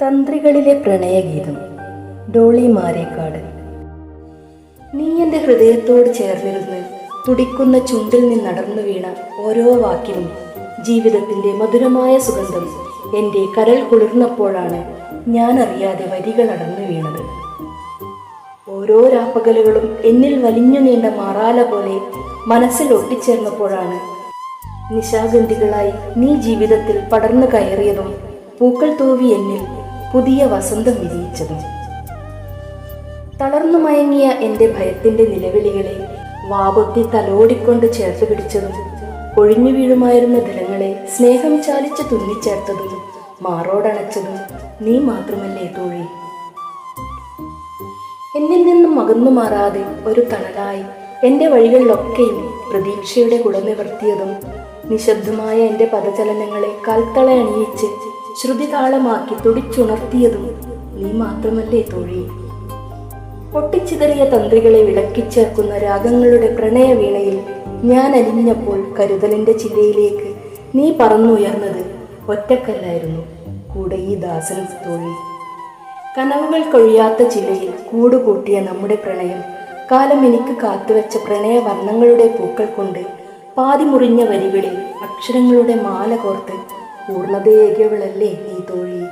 തന്ത്രികളിലെ പ്രണയഗീതം ഡോളി മാരേക്കാട്. നീ എന്റെ ഹൃദയത്തോട് ചേർന്നിരുന്ന് തുടിക്കുന്ന ചുണ്ടിൽ നിന്നടർന്നു വീണ ഓരോ വാക്കിനും ജീവിതത്തിന്റെ മധുരമായ സുഗന്ധം എന്റെ കരൾ കുളിർന്നപ്പോഴാണ് ഞാൻ അറിയാതെ വരികൾ അടർന്നു വീണത്. ഓരോ രാപ്പകലുകളും എന്നിൽ വലിഞ്ഞു നീണ്ട മാറാല പോലെ മനസ്സിൽ ഒട്ടിച്ചേർന്നപ്പോഴാണ് നിശാഗന്ധികളായി നീ ജീവിതത്തിൽ പടർന്നു കയറിയതും പൂക്കൾ തൂവി എന്നിൽ പുതിയ വസന്തം വിരിയിച്ചതും. തളർന്നു മയങ്ങിയ എന്റെ ഭയത്തിന്റെ നിലവിളികളെ വാപൊത്തി തലോടിക്കൊണ്ട് ചേർത്ത് പിടിച്ചതും ഒഴിഞ്ഞു വീഴുമായിരുന്ന ദലങ്ങളെ സ്നേഹം ചാലിച്ച് തുന്നിച്ചേർത്തതും മാറോടണച്ചതും നീ മാത്രമല്ലേ തോഴി? എന്നിൽ നിന്നും അകന്നു മാറാതെ ഒരു തണലായി എന്റെ വഴികളിലൊക്കെയും പ്രതീക്ഷയുടെ കുട നിവർത്തിയതും നിശബ്ദമായ എന്റെ പദചലനങ്ങളെ കൽത്തള അണിയിച്ച് ശ്രുതിതാളമാക്കി തുടിച്ചുണർത്തിയതും നീ മാത്രമല്ലേ തോഴി. പൊട്ടിച്ചിതറിയ തന്ത്രികളെ വിളക്കിച്ചേർക്കുന്ന രാഗങ്ങളുടെ പ്രണയവീണയിൽ ഞാൻ അലിഞ്ഞപ്പോൾ കരുതലിന്റെ ചില്ലയിലേക്ക് നീ പറന്നുയർന്നത് ഒറ്റക്കല്ലായിരുന്നു. കൂടെ ഈ ദാസൻ തോഴി. കനവുകൾ കൊഴിയാത്ത ചില്ലയിൽ കൂടുകൂട്ടിയ നമ്മുടെ പ്രണയം കാലം എനിക്ക് കാത്തുവെച്ച പ്രണയവർണങ്ങളുടെ പൂക്കൾ കൊണ്ട് പാതിമുറിഞ്ഞ വരികളിൽ അക്ഷരങ്ങളുടെ മാല കോർത്ത് പൂർണതയേകിയവളല്ലേ നീ തോഴി?